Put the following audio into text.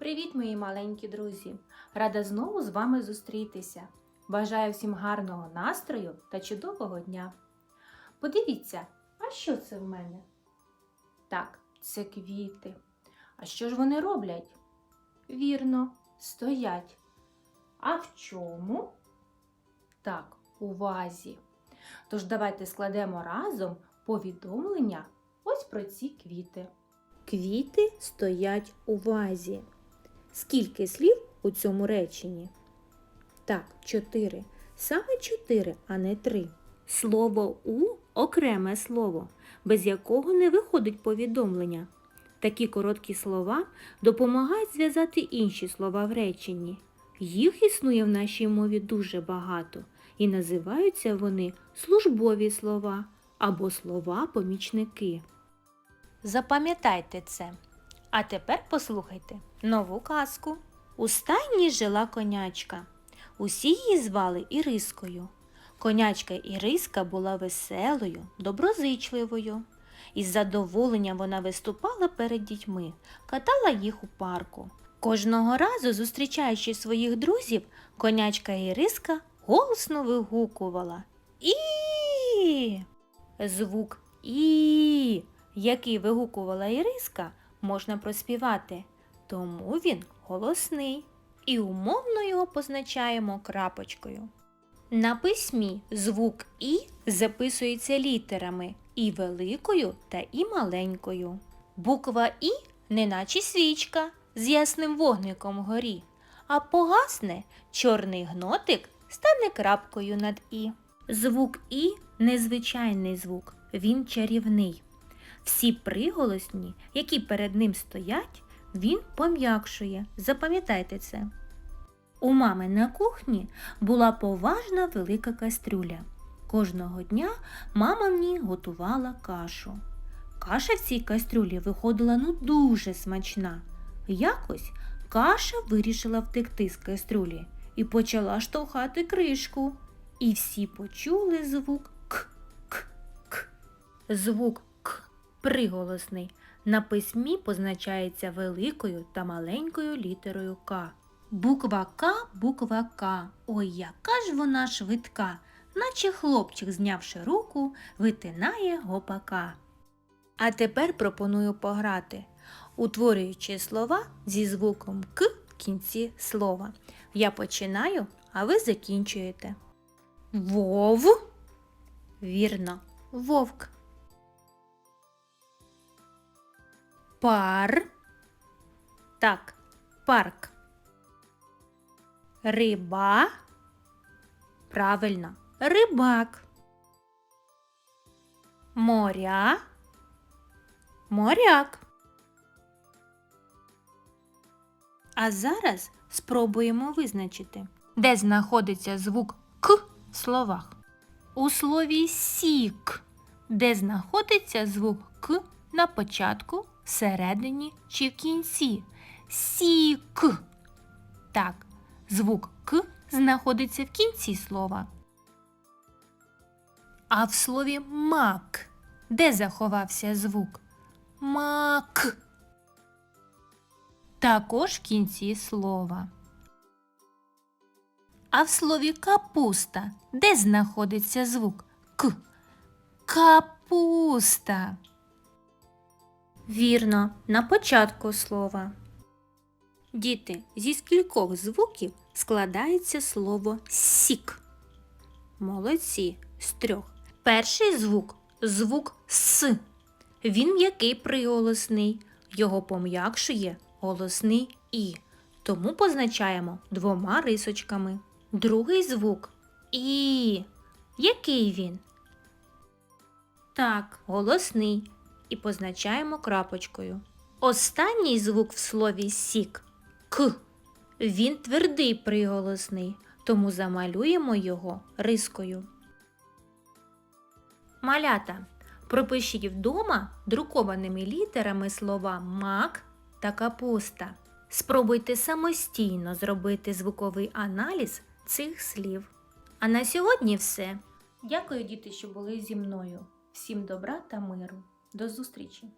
Привіт, мої маленькі друзі! Рада знову з вами зустрітися. Бажаю всім гарного настрою та чудового дня. Подивіться, а що це в мене? Так, це квіти. А що ж вони роблять? Вірно, стоять. А в чому? Так, у вазі. Тож давайте складемо разом повідомлення ось про ці квіти. Квіти стоять у вазі. Скільки слів у цьому реченні? Так, чотири. Саме чотири, а не три. Слово у окреме слово, без якого не виходить повідомлення. Такі короткі слова допомагають зв'язати інші слова в реченні. Їх існує в нашій мові дуже багато, і називаються вони службові слова або слова-помічники. Запам'ятайте це. А тепер послухайте нову казку. У стайні жила конячка. Усі її звали Ірискою. Конячка Іриска була веселою, доброзичливою. Із задоволенням вона виступала перед дітьми, катала їх у парку. Кожного разу, зустрічаючи своїх друзів, конячка Іриска голосно вигукувала І. Звук І, який вигукувала Іриска, можна проспівати, тому він голосний і умовно його позначаємо крапочкою. На письмі звук І записується літерами і великою та і маленькою. Буква І неначе свічка з ясним вогником вгорі, а погасне чорний гнотик стане крапкою над І. Звук І незвичайний звук, він чарівний. Всі приголосні, які перед ним стоять, він пом'якшує. Запам'ятайте це. У мами на кухні була поважна велика кастрюля. Кожного дня мама ній готувала кашу. Каша в цій кастрюлі виходила ну дуже смачна. Якось каша вирішила втекти з кастрюлі і почала штовхати кришку. І всі почули звук к-к-к. Звук к приголосний. На письмі позначається великою та маленькою літерою К. Буква К, буква К. Ой, яка ж вона швидка, наче хлопчик, знявши руку, витинає гопака. А тепер пропоную пограти, утворюючи слова зі звуком К в кінці слова. Я починаю, а ви закінчуєте. Вов. Вірно, вовк. Пар. Так, парк. Риба. Правильно, рибак. Моря. Моряк. А зараз спробуємо визначити, де знаходиться звук К в словах. У слові сік, де знаходиться звук К на початку, всередині чи в кінці. Сік. Так, звук К знаходиться в кінці слова. А в слові мак, де заховався звук? Мак. Також в кінці слова. А в слові капуста, де знаходиться звук К? Капуста. Вірно, на початку слова. Діти, зі скількох звуків складається слово сік. Молодці з трьох. Перший звук звук С. Він м'який приголосний. Його пом'якшує голосний І. Тому позначаємо двома рисочками. Другий звук І. Який він? Так, голосний. І позначаємо крапочкою. Останній звук в слові сік К. Він твердий приголосний, тому замалюємо його рискою. Малята. Пропишіть вдома друкованими літерами слова мак та капуста. Спробуйте самостійно зробити звуковий аналіз цих слів. А на сьогодні все. Дякую, діти, що були зі мною. Всім добра та миру. До зустрічі!